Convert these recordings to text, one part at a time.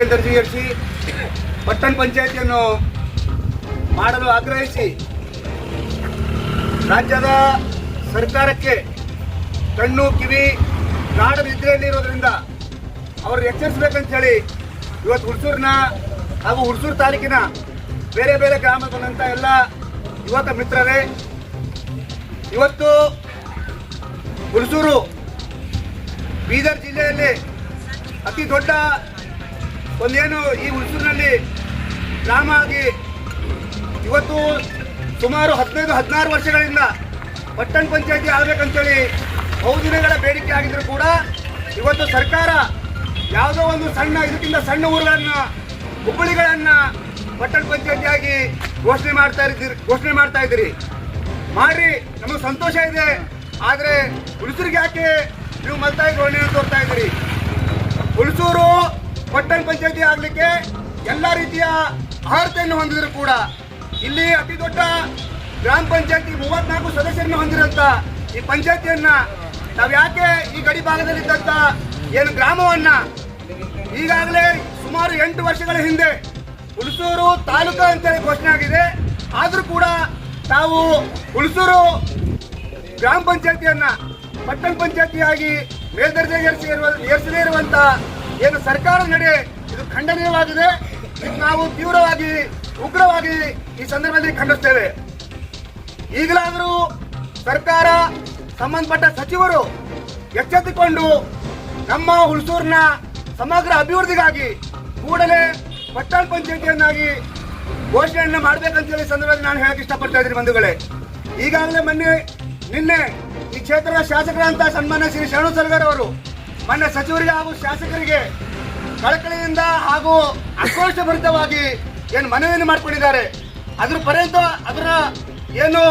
ದರ್ಜೆಗೇರಿಸಿ ಪಟ್ಟಣ ಪಂಚಾಯಿತಿಯನ್ನು ಮಾಡಲು ಆಗ್ರಹಿಸಿ ರಾಜ್ಯದ ಸರ್ಕಾರಕ್ಕೆ ಕಣ್ಣು, ಕಿವಿ ನಾಡ ನಿದ್ರೆಯಲ್ಲಿ ಇರೋದ್ರಿಂದ ಅವರು ಎಚ್ಚರಿಸಬೇಕಂತ ಹೇಳಿ ಇವತ್ತು ಹುಡ್ಸೂರಿನ ಹಾಗೂ ಹುಡ್ಸೂರು ತಾಲೂಕಿನ ಬೇರೆ ಬೇರೆ ಗ್ರಾಮಗಳಂತ ಎಲ್ಲ ಯುವಕ ಮಿತ್ರರೇ, ಇವತ್ತು ಹುಡ್ಸೂರು ಬೀದರ್ ಜಿಲ್ಲೆಯಲ್ಲಿ ಅತಿ ದೊಡ್ಡ ಒಂದೇನು ಈ ಹುಣಸೂರಿನಲ್ಲಿ ಗ್ರಾಮ ಆಗಿ ಇವತ್ತು ಸುಮಾರು ಹದಿನೈದು, ಹದಿನಾರು ವರ್ಷಗಳಿಂದ ಪಟ್ಟಣ ಪಂಚಾಯತಿ ಆಗಬೇಕಂತೇಳಿ ಬಹುದಿನಗಳ ಬೇಡಿಕೆ ಆಗಿದ್ರು ಕೂಡ ಇವತ್ತು ಸರ್ಕಾರ ಯಾವುದೋ ಒಂದು ಸಣ್ಣ, ಇದಕ್ಕಿಂತ ಸಣ್ಣ ಊರುಗಳನ್ನು, ಹುಬ್ಬಳ್ಳಿಗಳನ್ನು ಪಟ್ಟಣ ಪಂಚಾಯತಿಯಾಗಿ ಘೋಷಣೆ ಮಾಡ್ತಾ ಇದ್ದೀರಿ, ಘೋಷಣೆ ಮಾಡ್ತಾ ಇದ್ದೀರಿ. ಮಾಡ್ರಿ, ನಮಗೆ ಸಂತೋಷ ಇದೆ. ಆದರೆ ಹುಣಸೂರಿಗೆ ಯಾಕೆ ನೀವು ಮಲ್ತಾಯಿ ಧೋರಣೆ ತೋರ್ತಾ ಇದ್ದೀರಿ? ಹುಣಸೂರು ಪಟ್ಟಣ ಪಂಚಾಯತಿ ಆಗಲಿಕ್ಕೆ ಎಲ್ಲ ರೀತಿಯ ಅರ್ಹತೆಯನ್ನು ಹೊಂದಿದ್ರು ಕೂಡ ಇಲ್ಲಿ ಅತಿ ದೊಡ್ಡ ಗ್ರಾಮ ಪಂಚಾಯತಿ ಮೂವತ್ನಾಲ್ಕು ಸದಸ್ಯರನ್ನು ಹೊಂದಿರಂತ ಈ ಪಂಚಾಯತಿಯನ್ನ ನಾವು ಯಾಕೆ ಈ ಗಡಿ ಭಾಗದಲ್ಲಿದ್ದಂತ ಏನು ಗ್ರಾಮವನ್ನ ಈಗಾಗಲೇ ಸುಮಾರು ಎಂಟು ವರ್ಷಗಳ ಹಿಂದೆ ಹುಣಸೂರು ತಾಲೂಕು ಅಂತೇಳಿ ಘೋಷಣೆ ಆಗಿದೆ. ಆದರೂ ಕೂಡ ತಾವು ಹುಣಸೂರು ಗ್ರಾಮ ಪಂಚಾಯತಿಯನ್ನ ಪಟ್ಟಣ ಪಂಚಾಯತಿಯಾಗಿ ಮೇಲ್ದರ್ಜೆಗೆ ಏರಿಸಿರುವ ಏರಿಸದೇ ಇರುವಂತ ಏನು ಸರ್ಕಾರ ನಡೆ ಇದು ಖಂಡನೀಯವಾಗಿದೆ. ನಾವು ತೀವ್ರವಾಗಿ, ಉಗ್ರವಾಗಿ ಈ ಸಂದರ್ಭದಲ್ಲಿ ಖಂಡಿಸ್ತೇವೆ. ಈಗಲಾದರೂ ಸರ್ಕಾರ ಸಂಬಂಧಪಟ್ಟ ಸಚಿವರು ಎಚ್ಚೆತ್ತುಕೊಂಡು ನಮ್ಮ ಹುಣಸೂರಿನ ಸಮಗ್ರ ಅಭಿವೃದ್ಧಿಗಾಗಿ ಕೂಡಲೇ ಪಟ್ಟಣ ಪಂಚಾಯತಿಯನ್ನಾಗಿ ಘೋಷಣೆಯನ್ನು ಮಾಡ್ಬೇಕಂತೇಳಿ ಹೇಳಿ ಸಂದರ್ಭದಲ್ಲಿ ನಾನು ಹೇಳಕ್ಕೆ ಇಷ್ಟಪಡ್ತಾ ಇದ್ದೀನಿ ಬಂಧುಗಳೇ. ಈಗಾಗಲೇ ಮೊನ್ನೆ, ನಿನ್ನೆ ಈ ಕ್ಷೇತ್ರದ ಶಾಸಕರಂತ ಸನ್ಮಾನ್ಯ ಶ್ರೀ ಶರಣು ಸರ್ಗರ್ ಅವರು ಮೊನ್ನೆ ಸಚಿವರಿಗೆ ಹಾಗೂ ಶಾಸಕರಿಗೆ ಕಳಕಳಿಯಿಂದ ಹಾಗೂ ಆಕ್ರೋಶಭರಿತವಾಗಿ ಏನು ಮನವಿಯನ್ನು ಮಾಡಿಕೊಂಡಿದ್ದಾರೆ. ಅದ್ರ ಪರ್ಯಂತ ಅದರ ಏನು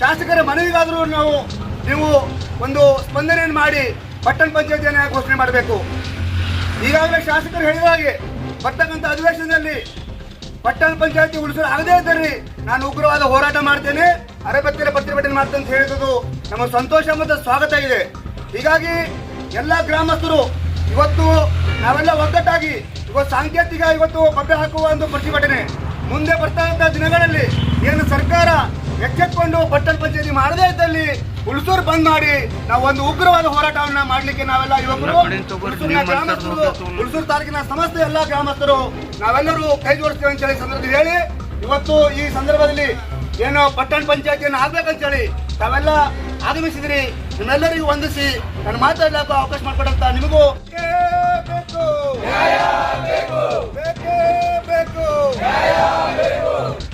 ಶಾಸಕರ ಮನವಿಗಾದರೂ ನಾವು ನೀವು ಒಂದು ಸ್ಪಂದನೆಯನ್ನು ಮಾಡಿ ಪಟ್ಟಣ ಪಂಚಾಯತಿಯನ್ನು ಘೋಷಣೆ ಮಾಡಬೇಕು. ಈಗಾಗಲೇ ಶಾಸಕರು ಹೇಳಿದ ಹಾಗೆ ಬರ್ತಕ್ಕಂಥ ಅಧಿವೇಶನದಲ್ಲಿ ಪಟ್ಟಣ ಪಂಚಾಯತಿ ಉಳಿಸಲು ಆಗದೇ ಇದ್ದರೆ ನಾನು ಉಗ್ರವಾದ ಹೋರಾಟ ಮಾಡ್ತೇನೆ. ಅರೆಬತ್ತಿರ ಪ್ರತಿಭಟನೆ ಮಾಡ್ತೇನೆ ಅಂತ ಹೇಳಿದ್ದು ನಮ್ಮ ಸಂತೋಷ ಮತ್ತು ಸ್ವಾಗತ ಇದೆ ಹೀಗಾಗಿ ಎಲ್ಲ ಗ್ರಾಮಸ್ಥರು ಇವತ್ತು ನಾವೆಲ್ಲ ಒಗ್ಗಟ್ಟಾಗಿ ಇವತ್ತು ಸಾಂಕೇತಿಕ ಇವತ್ತು ಬಗ್ಗೆ ಹಾಕುವ ಒಂದು ಪ್ರತಿಭಟನೆ. ಮುಂದೆ ಬರ್ತಕ್ಕಂಥ ದಿನಗಳಲ್ಲಿ ಏನು ಸರ್ಕಾರ ಎಚ್ಚೆತ್ಕೊಂಡು ಪಟ್ಟಣ ಪಂಚಾಯತಿ ಮಾಡದೇ ಇದ್ದಲ್ಲಿ ಹುಣಸೂರು ಬಂದ್ ಮಾಡಿ ನಾವು ಒಂದು ಉಗ್ರವಾದ ಹೋರಾಟವನ್ನ ಮಾಡ್ಲಿಕ್ಕೆ ನಾವೆಲ್ಲ ಯುವಕರು ಗ್ರಾಮಸ್ಥರು ಹುಣಸೂರು ತಾಲೂಕಿನ ಸಮಸ್ತ ಎಲ್ಲ ಗ್ರಾಮಸ್ಥರು ನಾವೆಲ್ಲರೂ ಕೈ ಜೋಡಿಸ್ತೇವೆ ಅಂತ ಹೇಳಿ ಸಂದರ್ಭದಲ್ಲಿ ಹೇಳಿ ಇವತ್ತು ಈ ಸಂದರ್ಭದಲ್ಲಿ ಏನು ಪಟ್ಟಣ ಪಂಚಾಯತಿ ಆಗ್ಬೇಕಂತ ಹೇಳಿ ತಾವೆಲ್ಲ ಆಗಮಿಸಿದ್ರಿ. ನಿಮ್ಮೆಲ್ಲರಿಗೂ ವಂದಿಸಿ ನಾನು ಮಾತಾಡಲಿಕ್ಕೆ ಅವಕಾಶ ಮಾಡ್ಕೊಡಂತ ನಿಮಗೂ. ಬೇಕು. ಬೇಕೇ ಬೇಕು.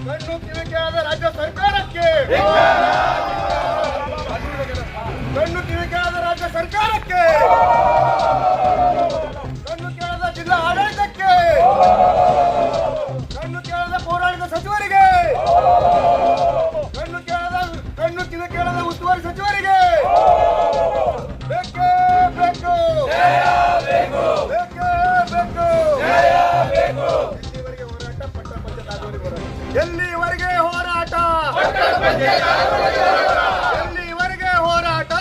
ಕಣ್ಣು ಕಿವಿಗೆ ಆದ ರಾಜ್ಯ ಸರ್ಕಾರಕ್ಕೆ. ಎಲ್ಲಿವರೆಗೆ ಹೋರಾಟ.